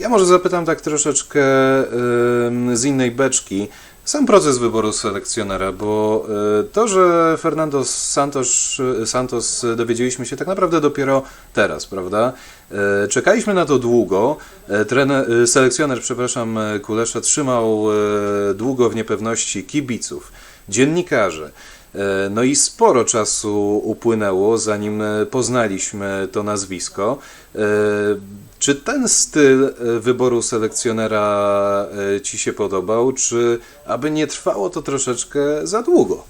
Ja może zapytam tak troszeczkę z innej beczki. Sam proces wyboru selekcjonera, bo y, to, że Fernando Santos, Santos dowiedzieliśmy się tak naprawdę dopiero teraz, prawda? Czekaliśmy na to długo. Trener, selekcjoner, przepraszam, Kulesza trzymał długo w niepewności kibiców, dziennikarzy. E, No i sporo czasu upłynęło, zanim e, poznaliśmy to nazwisko. E, Czy ten styl wyboru selekcjonera Ci się podobał, czy aby nie trwało to troszeczkę za długo?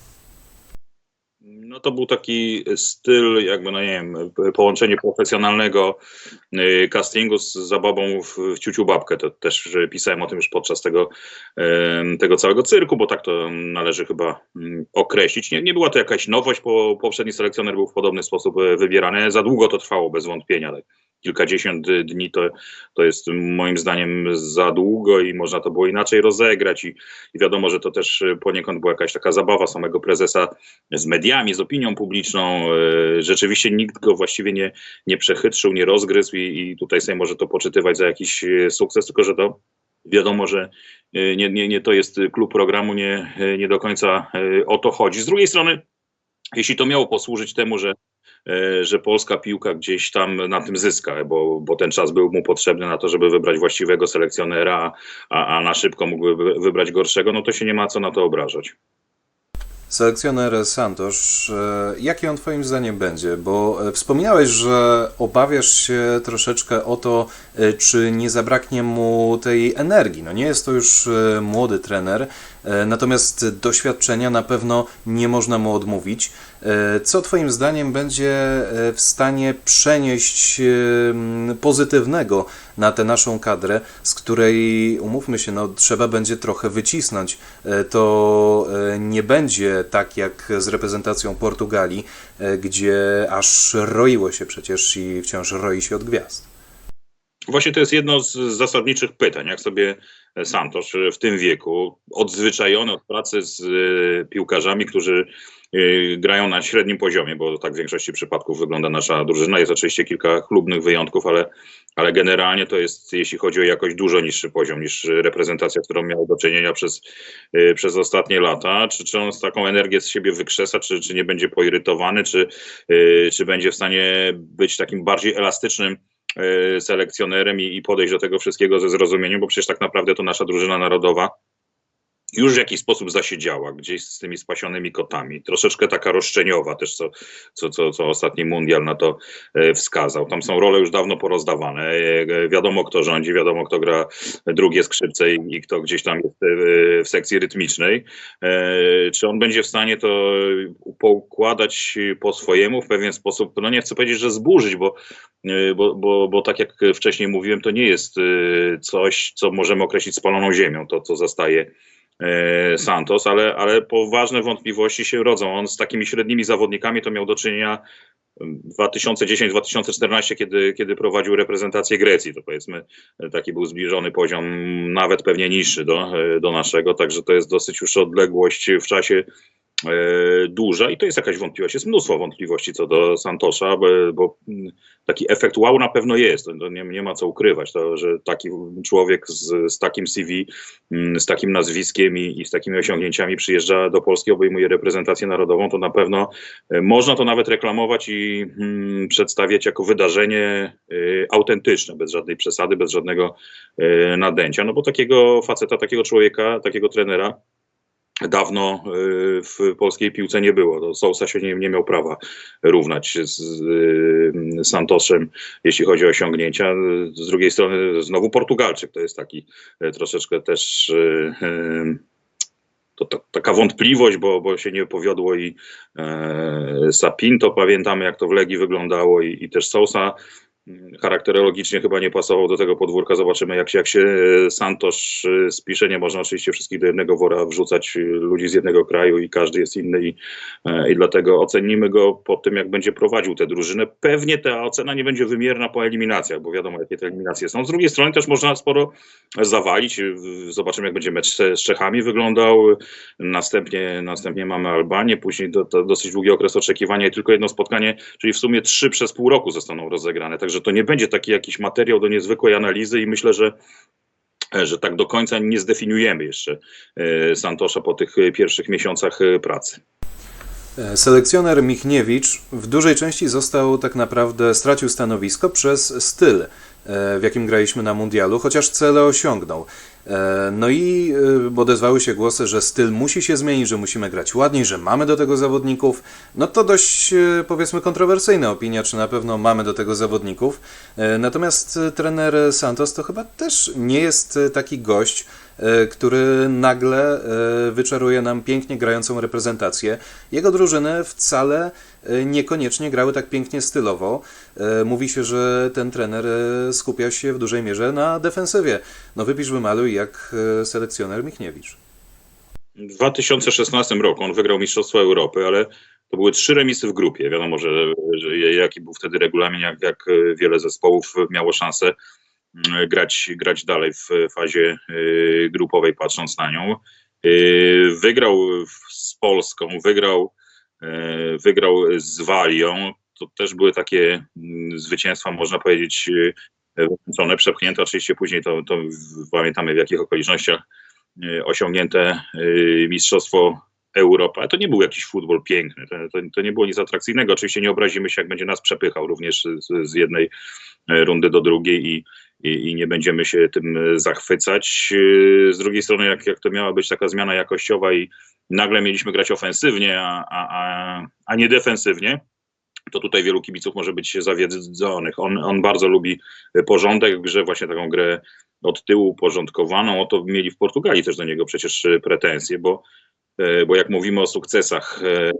No to był taki styl, jakby, no nie wiem, połączenie profesjonalnego y, castingu z zabawą w, w ciuciu babkę. To też pisałem o tym już podczas tego, tego całego cyrku, bo tak to należy chyba mm, określić. Nie, nie była to jakaś nowość, bo poprzedni selekcjoner był w podobny sposób e, wybierany. Za długo to trwało, bez wątpienia. Tak. Kilkadziesiąt dni to, to jest moim zdaniem za długo i można to było inaczej rozegrać i, i wiadomo, że to też poniekąd była jakaś taka zabawa samego prezesa z mediami, z opinią publiczną. E, Rzeczywiście nikt go właściwie nie, nie przechytrzył, nie rozgryzł i, i tutaj sobie może to poczytywać za jakiś e, sukces, tylko że to wiadomo, że e, nie, nie, nie to jest klub programu, nie, nie do końca o to chodzi. Z drugiej strony, jeśli to miało posłużyć temu, że że polska piłka gdzieś tam na tym zyska, bo, bo ten czas był mu potrzebny na to, żeby wybrać właściwego selekcjonera, a, a na szybko mógłby wy- wybrać gorszego, no to się nie ma co na to obrażać. Selekcjoner Santos, e, jaki on Twoim zdaniem będzie? Bo e, wspomniałeś, że obawiasz się troszeczkę o to, e, czy nie zabraknie mu tej energii. No nie jest to już młody trener, natomiast doświadczenia na pewno nie można mu odmówić. E, Co Twoim zdaniem będzie e, w stanie przenieść e, pozytywnego na tę naszą kadrę, z której, umówmy się, no, trzeba będzie trochę wycisnąć. E, To e, nie będzie tak jak z reprezentacją Portugalii, e, gdzie aż roiło się przecież i wciąż roi się od gwiazd. Właśnie to jest jedno z zasadniczych pytań, jak sobie Santos w tym wieku, odzwyczajony od pracy z e, piłkarzami, którzy e, grają na średnim poziomie, bo tak w większości przypadków wygląda nasza drużyna. Jest oczywiście kilka chlubnych wyjątków, ale, ale generalnie to jest, jeśli chodzi o jakość, dużo niższy poziom niż reprezentacja, którą miał do czynienia przez, e, przez ostatnie lata. Czy, czy on z taką energię z siebie wykrzesa, czy, czy nie będzie poirytowany, czy, e, czy będzie w stanie być takim bardziej elastycznym e, selekcjonerem i, i podejść do tego wszystkiego ze zrozumieniem, bo przecież tak naprawdę to nasza drużyna narodowa już w jakiś sposób zasiedziała, gdzieś z tymi spasionymi kotami. Troszeczkę taka roszczeniowa też, co, co, co, co ostatni mundial na to e, wskazał. Tam są role już dawno porozdawane. E, e, Wiadomo, kto rządzi, wiadomo, kto gra drugie skrzypce i, kto gdzieś tam jest w sekcji rytmicznej. Czy on będzie w stanie to poukładać po swojemu, w pewien sposób, no nie chcę powiedzieć, że zburzyć, bo bo, bo, bo tak jak wcześniej mówiłem, to nie jest coś, co możemy określić spaloną ziemią, to co zostaje e, Santos, ale, ale poważne wątpliwości się rodzą. On z takimi średnimi zawodnikami to miał do czynienia 2010-2014, kiedy, kiedy prowadził reprezentację Grecji, to powiedzmy e, taki był zbliżony poziom, nawet pewnie niższy do, e, do naszego, także to jest dosyć już odległość w czasie e, duża i to jest jakaś wątpliwość. Jest mnóstwo wątpliwości co do Santosza, bo, bo mm, taki efekt wow na pewno jest. To, nie, nie ma co ukrywać, to, że taki człowiek z, z takim CV, mm, z takim nazwiskiem i, i z takimi osiągnięciami przyjeżdża do Polski, obejmuje reprezentację narodową, to na pewno e, można to nawet reklamować i mm, przedstawiać jako wydarzenie y, autentyczne, bez żadnej przesady, bez żadnego y, nadęcia. No bo takiego faceta, takiego człowieka, takiego trenera dawno y, w polskiej piłce nie było. To Sousa się nie, nie miał prawa równać z y, Santosem, jeśli chodzi o osiągnięcia. Z drugiej strony znowu Portugalczyk, to jest taki y, troszeczkę też to, to, taka wątpliwość, bo, bo się nie powiodło i e, Sapinto, pamiętamy jak to w Legii wyglądało i, i też Sousa charakterologicznie chyba nie pasował do tego podwórka. Zobaczymy, jak się, jak się e, Santosz e, spisze. Nie można oczywiście wszystkich do jednego wora wrzucać e, ludzi z jednego kraju i każdy jest inny i, i dlatego ocenimy go po tym, jak będzie prowadził tę drużynę. Pewnie ta ocena nie będzie wymierna po eliminacjach, bo wiadomo, jakie te eliminacje są. Z drugiej strony też można sporo zawalić. Zobaczymy, jak będzie mecz z Czechami wyglądał. Następnie, następnie mamy Albanię, później do, dosyć długi okres oczekiwania i tylko jedno spotkanie, czyli w sumie trzy przez pół roku zostaną rozegrane. Także że to nie będzie taki jakiś materiał do niezwykłej analizy i myślę, że że tak do końca nie zdefiniujemy jeszcze e, Santosza po tych e, pierwszych miesiącach e, pracy. Selekcjoner Michniewicz w dużej części został tak naprawdę, stracił stanowisko przez styl, e, w jakim graliśmy na mundialu, chociaż cele osiągnął. E, No i e, odezwały się głosy, że styl musi się zmienić, że musimy grać ładniej, że mamy do tego zawodników. No to dość e, powiedzmy kontrowersyjna opinia, czy na pewno mamy do tego zawodników. E, Natomiast e, trener Santos to chyba też nie jest e, taki gość, e, który nagle e, wyczaruje nam pięknie grającą reprezentację. Jego drużyny wcale e, niekoniecznie grały tak pięknie stylowo. E, Mówi się, że ten trener e, skupia się w dużej mierze na defensywie. No wypisz wymaluj jak e, selekcjoner Michniewicz. W 2016 roku on wygrał Mistrzostwo Europy, ale to były trzy remisy w grupie. Wiadomo, że, że jaki był wtedy regulamin, jak, jak wiele zespołów miało szansę grać, grać dalej w fazie y, grupowej, patrząc na nią. Y, Wygrał z Polską, wygrał, y, wygrał z Walią. To też były takie mm, zwycięstwa, można powiedzieć, wymęczone, przepchnięte. Oczywiście później to, to pamiętamy w jakich okolicznościach osiągnięte Mistrzostwo Europy. Ale to nie był jakiś futbol piękny, to, to, to nie było nic atrakcyjnego. Oczywiście nie obrazimy się, jak będzie nas przepychał również z, z jednej e, rundy do drugiej i, i, i nie będziemy się tym e, zachwycać. E, Z drugiej strony, jak, jak to miała być taka zmiana jakościowa i nagle mieliśmy grać ofensywnie, a, a, a, nie defensywnie, to tutaj wielu kibiców może być zawiedzonych. On, on bardzo lubi porządek w grze, właśnie taką grę od tyłu porządkowaną. O to mieli w Portugalii też do niego przecież pretensje, bo, bo jak mówimy o sukcesach e,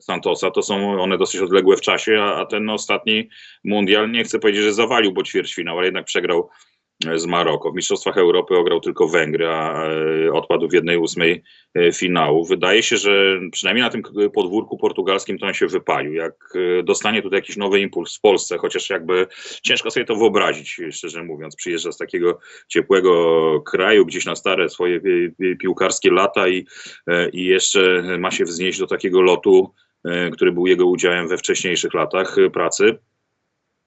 Santosa, to są one dosyć odległe w czasie, a, ten ostatni mundial, nie chcę powiedzieć, że zawalił, bo ćwierćfinał, ale jednak przegrał e, z Maroko. W Mistrzostwach Europy ograł tylko Węgry, a e, odpadł w jednej ósmej e, finału. Wydaje się, że przynajmniej na tym podwórku portugalskim to on się wypalił. Jak e, dostanie tutaj jakiś nowy impuls w Polsce, chociaż jakby ciężko sobie to wyobrazić, szczerze mówiąc. Przyjeżdża z takiego ciepłego kraju, gdzieś na stare swoje pi- pi- piłkarskie lata i, i jeszcze ma się wznieść do takiego lotu, który był jego udziałem we wcześniejszych latach pracy.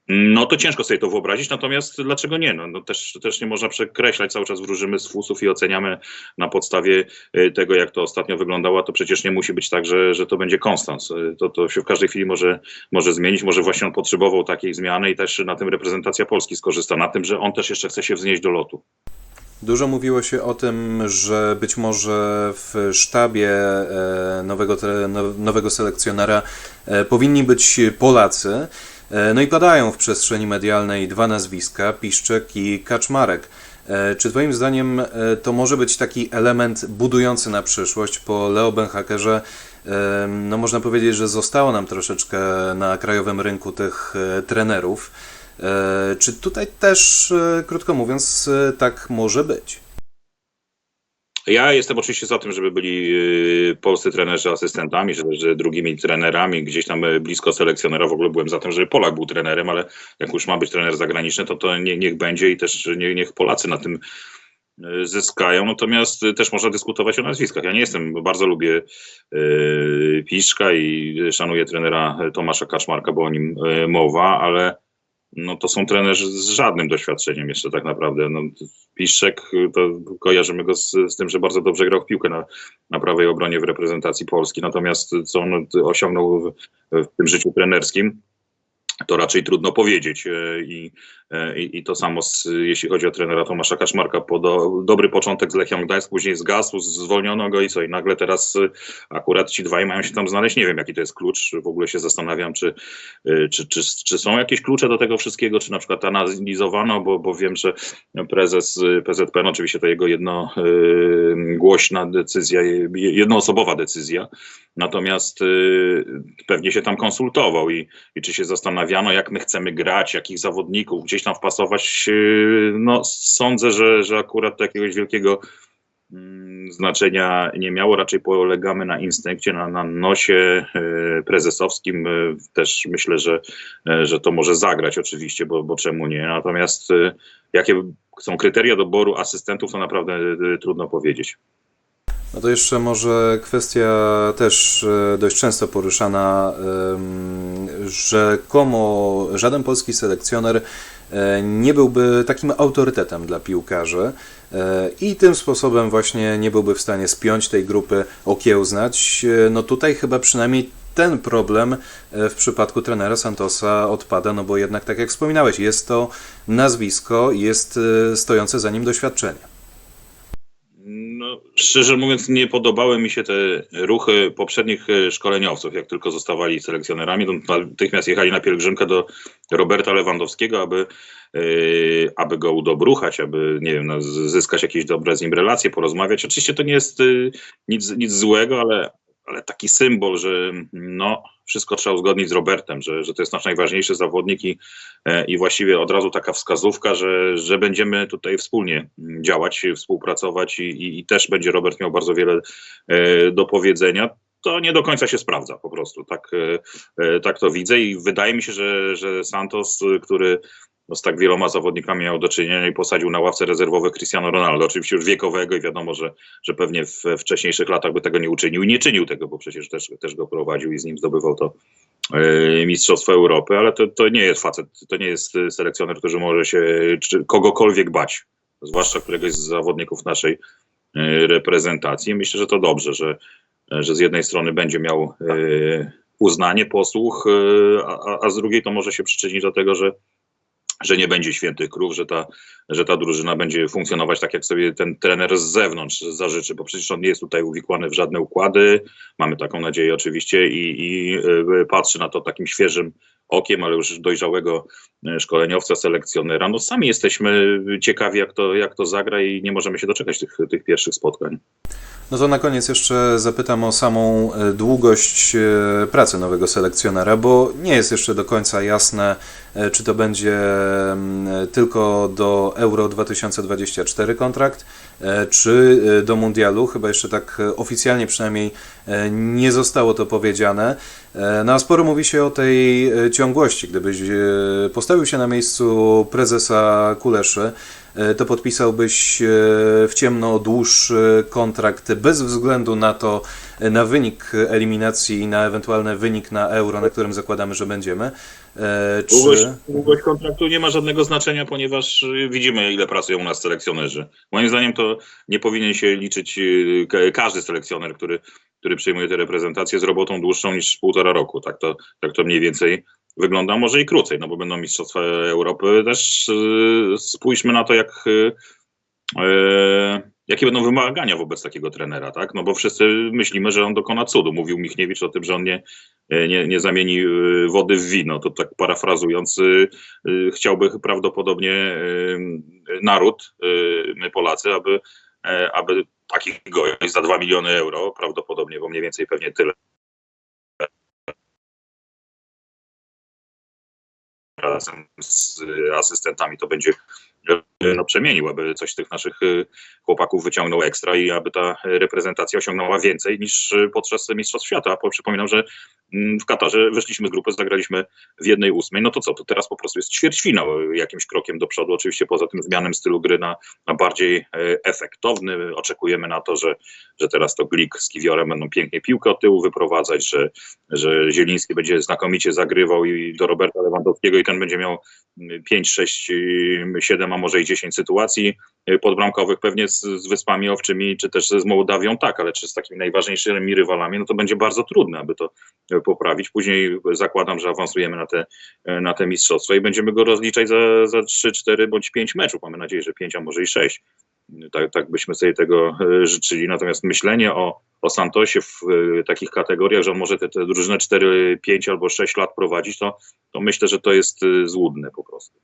No to ciężko sobie to wyobrazić, natomiast dlaczego nie? No, no też, też nie można przekreślać, cały czas wróżymy z fusów i oceniamy na podstawie e, tego, jak to ostatnio wyglądało, to przecież nie musi być tak, że, że to będzie konstans. E, To, to się w każdej chwili może, może zmienić, może właśnie on potrzebował takiej zmiany i też na tym reprezentacja Polski skorzysta, na tym, że on też jeszcze chce się wznieść do lotu. Dużo mówiło się o tym, że być może w sztabie e, nowego, nowego selekcjonera e, powinni być Polacy. E, No i padają w przestrzeni medialnej dwa nazwiska, Piszczek i Kaczmarek. E, Czy Twoim zdaniem e, to może być taki element budujący na przyszłość po Leo Benhakerze? No można powiedzieć, że zostało nam troszeczkę na krajowym rynku tych trenerów. Czy tutaj też, krótko mówiąc, tak może być? Ja jestem oczywiście za tym, żeby byli y, polscy trenerzy asystentami, że, że drugimi trenerami, gdzieś tam y, blisko selekcjonera. W ogóle byłem za tym, żeby Polak był trenerem, ale jak już ma być trener zagraniczny, to to nie, niech będzie i też nie, niech Polacy na tym y, zyskają. Natomiast też można dyskutować o nazwiskach. Ja nie jestem, bardzo lubię Piszka i szanuję trenera Tomasza Kaczmarka, bo o nim mowa, ale no to są trenerzy z żadnym doświadczeniem jeszcze tak naprawdę. No, Piszczek, to kojarzymy go z, z tym, że bardzo dobrze grał w piłkę na, na prawej obronie w reprezentacji Polski. Natomiast co on osiągnął w, w tym życiu trenerskim, to raczej trudno powiedzieć. I, i, i to samo z, jeśli chodzi o trenera Tomasza Kaszmarka. Po do, dobry początek z Lechią Gdańsk, później zgasł, zwolniono go i co? I nagle teraz e, akurat ci dwaj mają się tam znaleźć. Nie wiem, jaki to jest klucz. W ogóle się zastanawiam, czy, e, czy, czy, czy są jakieś klucze do tego wszystkiego, czy na przykład analizowano, bo, bo wiem, że prezes e, PZP, no oczywiście to jego jednogłośna decyzja, je- jednoosobowa decyzja, natomiast e, pewnie się tam konsultował i, i czy się zastanawiano, jak my chcemy grać, jakich zawodników gdzieś tam wpasować. e, No sądzę, że, że akurat jakiegoś wielkiego mm, znaczenia nie miało, raczej polegamy na instynkcie, na, na nosie e, prezesowskim. E, Też myślę, że, że to może zagrać oczywiście, bo, bo czemu nie. Natomiast jakie są kryteria doboru asystentów, to naprawdę trudno powiedzieć. No to jeszcze może kwestia też dość często poruszana, em, rzekomo żaden polski selekcjoner nie byłby takim autorytetem dla piłkarzy e, i tym sposobem właśnie nie byłby w stanie spiąć tej grupy, okiełznać. E, No tutaj chyba przynajmniej ten problem e, w przypadku trenera Santosa odpada, no bo jednak tak jak wspominałeś, jest to nazwisko, jest e, stojące za nim doświadczenie. Szczerze mówiąc, nie podobały mi się te ruchy poprzednich e, szkoleniowców. Jak tylko zostawali selekcjonerami, natychmiast jechali na pielgrzymkę do Roberta Lewandowskiego, aby, e, aby go udobruchać, aby nie wiem, no, zyskać jakieś dobre z nim relacje, porozmawiać. Oczywiście to nie jest e, nic, nic złego, ale, ale taki symbol, że no, wszystko trzeba uzgodnić z Robertem, że, że to jest nasz najważniejszy zawodnik i, e, i właściwie od razu taka wskazówka, że, że będziemy tutaj wspólnie działać, współpracować i, i, i też będzie Robert miał bardzo wiele e, do powiedzenia. To nie do końca się sprawdza po prostu. Tak, e, tak to widzę i wydaje mi się, że, że Santos, który z tak wieloma zawodnikami miał do czynienia i posadził na ławce rezerwowe Cristiano Ronaldo, oczywiście już wiekowego i wiadomo, że, że pewnie w wcześniejszych latach by tego nie uczynił i nie czynił tego, bo przecież też, też go prowadził i z nim zdobywał to e, Mistrzostwo Europy, ale to, to nie jest facet, to nie jest e, selekcjoner, który może się czy kogokolwiek bać, zwłaszcza któregoś z zawodników naszej e, reprezentacji. Myślę, że to dobrze, że, że z jednej strony będzie miał e, uznanie, posłuch, a- a z drugiej to może się przyczynić do tego, że że nie będzie świętych krów, że ta, że ta drużyna będzie funkcjonować tak, jak sobie ten trener z zewnątrz zażyczy, bo przecież on nie jest tutaj uwikłany w żadne układy. Mamy taką nadzieję oczywiście i, i y, patrzy na to takim świeżym okiem, ale już dojrzałego y, szkoleniowca, selekcjonera. No sami jesteśmy ciekawi, jak to, jak to zagra i nie możemy się doczekać tych, tych pierwszych spotkań. No to na koniec jeszcze zapytam o samą e, długość e, pracy nowego selekcjonera, bo nie jest jeszcze do końca jasne, e, czy to będzie mm, tylko do Euro 2024 kontrakt, e, czy e, do Mundialu. Chyba jeszcze tak e, oficjalnie przynajmniej e, nie zostało to powiedziane. E, No a sporo mówi się o tej e, ciągłości. Gdybyś e, postawił się na miejscu prezesa Kuleszy, e, to podpisałbyś e, w ciemno dłuższy kontrakt bez względu na to, e, na wynik eliminacji i na ewentualny wynik na euro, na którym zakładamy, że będziemy. E, Długość, Czy... długość kontraktu nie ma żadnego znaczenia, ponieważ y, widzimy, ile pracują u nas selekcjonerzy. Moim zdaniem to nie powinien się liczyć y, ka- każdy selekcjoner, który, który przyjmuje tę reprezentację z robotą dłuższą niż półtora roku. Tak to, tak to mniej więcej wygląda, może i krócej, no bo będą Mistrzostwa Europy. Też y, spójrzmy na to, jak, e, jakie będą wymagania wobec takiego trenera, tak? No bo wszyscy myślimy, że on dokona cudu. Mówił Michniewicz o tym, że on nie, nie, nie zamieni y, wody w wino. To tak parafrazując, y, y, chciałby prawdopodobnie naród, my Polacy, aby, e, aby taki gość za 2 miliony euro, prawdopodobnie, bo mniej więcej pewnie tyle. Razem z asystentami to będzie no, przemienił, aby coś z tych naszych y, chłopaków wyciągnął ekstra i aby ta reprezentacja osiągnęła więcej niż y, podczas Mistrzostw Świata. Przypominam, że w Katarze wyszliśmy z grupy, zagraliśmy w jednej ósmej. No to co, to teraz po prostu jest ćwierćfinał jakimś krokiem do przodu. Oczywiście poza tym zmianem stylu gry na, na bardziej e, efektowny. Oczekujemy na to, że, że teraz to Glik z Kiwiorem będą pięknie piłkę od tyłu wyprowadzać, że, że Zieliński będzie znakomicie zagrywał i do Roberta Lewandowskiego i ten będzie miał mm, 5, 6, 7, a może i 10 sytuacji podbramkowych pewnie z, z Wyspami Owczymi, czy też z Mołdawią, tak, ale czy z takimi najważniejszymi rywalami, no to będzie bardzo trudne, aby to e, poprawić. Później zakładam, że awansujemy na te, e, na te mistrzostwa i będziemy go rozliczać za, za 3, 4 bądź 5 meczów. Mamy nadzieję, że 5, a może i 6. Tak, tak byśmy sobie tego życzyli. Natomiast myślenie o, o Santosie w takich kategoriach, że on może te, te drużynę 4, 5 albo 6 lat prowadzić, to, to myślę, że to jest złudne po prostu.